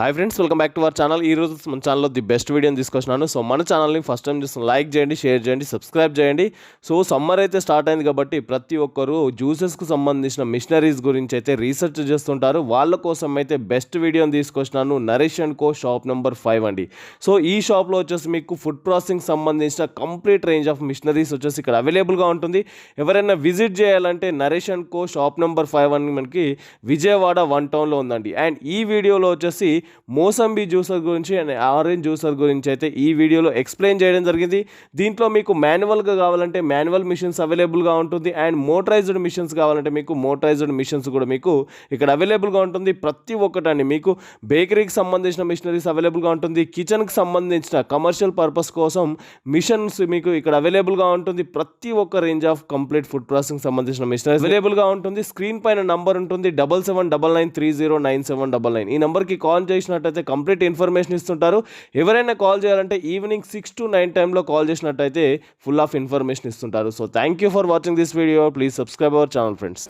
Hi friends welcome back to our channel ఈ రోజు మన ఛానల్లో ది బెస్ట్ వీడియోని తీసుకొచ్చినాను. సో మన ఛానల్ని ఫస్ట్ టైం చూస్తున్న లైక్ చేయండి షేర్ చేయండి సబ్స్క్రైబ్ చేయండి. సో సమ్మర్ అయితే స్టార్ట్ అయింది కాబట్టి ప్రతి ఒక్కరు జ్యూసెస్కు సంబంధించిన మిషనరీస్ గురించి అయితే రీసెర్చ్ చేస్తుంటారు. వాళ్ళ కోసం అయితే బెస్ట్ వీడియోని తీసుకొచ్చినాను Naresh and co shop number five అండి. సో ఈ షాప్లో వచ్చేసి మీకు ఫుడ్ ప్రాసెసింగ్ సంబంధించిన కంప్లీట్ రేంజ్ ఆఫ్ మిషనరీస్ వచ్చేసి ఇక్కడ అవైలబుల్గా ఉంటుంది. ఎవరైనా విజిట్ చేయాలంటే Naresh and co shop number five అని మనకి విజయవాడ వన్ టౌన్లో ఉందండి. అండ్ ఈ వీడియోలో వచ్చేసి మోసంబి జ్యూసర్ గురించి అండ్ ఆరెంజ్ జ్యూసర్ గురించి అయితే ఈ వీడియోలో ఎక్స్ప్లెయిన్ చేయడం జరిగింది. దీంట్లో మీకు మాన్యువల్గా కావాలంటే మాన్యువల్ మిషన్స్ అవైలబుల్గా ఉంటుంది అండ్ మోటరైజ్డ్ మిషన్స్ కావాలంటే మీకు మోటరైజ్డ్ మిషన్స్ కూడా మీకు ఇక్కడ అవైలబుల్గా ఉంటుంది. ప్రతి ఒక్కటండి మీకు బేకరీకి సంబంధించిన మిషనరీస్ అవైలబుల్గా ఉంటుంది. కిచెన్కి సంబంధించిన కమర్షియల్ పర్పస్ కోసం మిషన్స్ మీకు ఇక్కడ అవైలబుల్గా ఉంటుంది. ప్రతి ఒక్క range of complete food processing సంబంధించిన మిషనరీస్ అవైలబుల్గా ఉంటుంది. స్క్రీన్ పైన నంబర్ ఉంటుంది. Double seven double nine three zero nine seven double nine. ఈ నెంబర్కి కాల్ చేసి చేసినట్టయితే కంప్లీట్ ఇన్ఫర్మేషన్ ఇస్తుంటారు. ఎవరైనా కాల్ చేయాలంటే ఈవినింగ్ సిక్స్ టు నైన్ టైంలో కాల్ చేసినట్టయితే ఫుల్ ఆఫ్ ఇన్ఫర్మేషన్ ఇస్తుంటారు. So thank you for watching this video. Please subscribe our channel friends.